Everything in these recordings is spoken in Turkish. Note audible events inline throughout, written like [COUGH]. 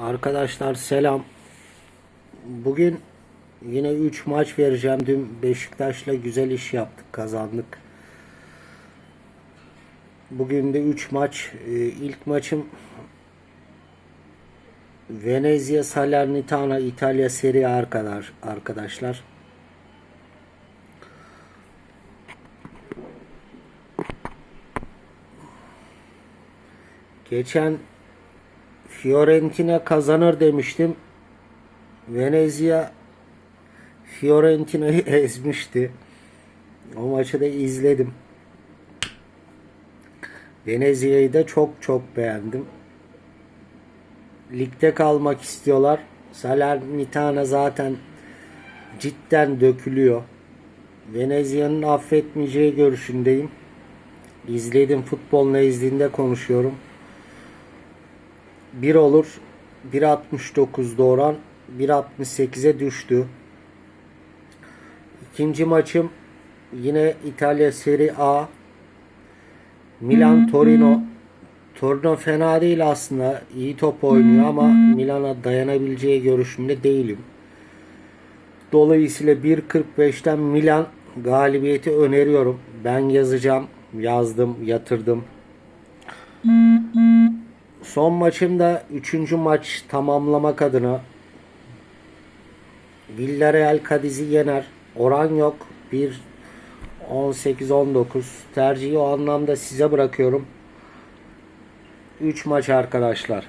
Arkadaşlar selam. Bugün yine 3 maç vereceğim. Dün Beşiktaş'la güzel iş yaptık, kazandık. Bugün de 3 maç. Ee, İlk maçım Venezia Salernitana İtalya Serie A arkadaş, arkadaşlar. Geçen Fiorentina kazanır demiştim. Venezia Fiorentina'yı [LAUGHS] ezmişti. O maçı da izledim. Venezia'yı da çok çok beğendim. Ligde kalmak istiyorlar. Salernitana zaten cidden dökülüyor. Venezia'nın affetmeyeceği görüşündeyim. İzledim futbol nezdinde konuşuyorum. 1 olur. 1.69 doğuran 1.68'e düştü. İkinci maçım yine İtalya Serie A. Milan Torino. Torino fena değil aslında. İyi top oynuyor ama Milan'a dayanabileceği görüşünde değilim. Dolayısıyla 1.45'ten Milan galibiyeti öneriyorum. Ben yazacağım. Yazdım, yatırdım. Son maçımda 3. maç tamamlamak adına Villarreal Cadiz'i yener. Oran yok. 1 18-19. Tercihi o anlamda size bırakıyorum. 3 maç arkadaşlar.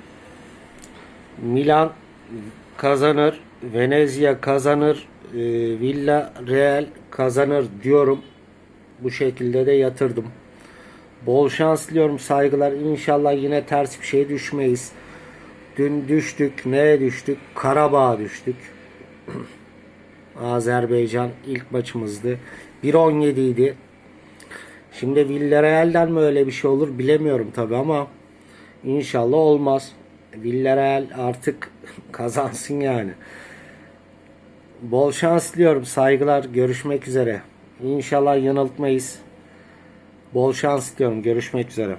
Milan kazanır. Venezia kazanır. E, Villarreal kazanır diyorum. Bu şekilde de yatırdım. Bol şans diliyorum saygılar. İnşallah yine ters bir şey düşmeyiz. Dün düştük. Neye düştük? Karabağ'a düştük. [CLEARS THROAT] Azerbaycan ilk maçımızdı. 1-17 idi. Şimdi Villarreal'den mi öyle bir şey olur bilemiyorum tabi ama inşallah olmaz. Villarreal artık [LAUGHS] kazansın yani. Bol şans diliyorum. Saygılar. Görüşmek üzere. İnşallah yanıltmayız. Bol şans diliyorum. Görüşmek üzere.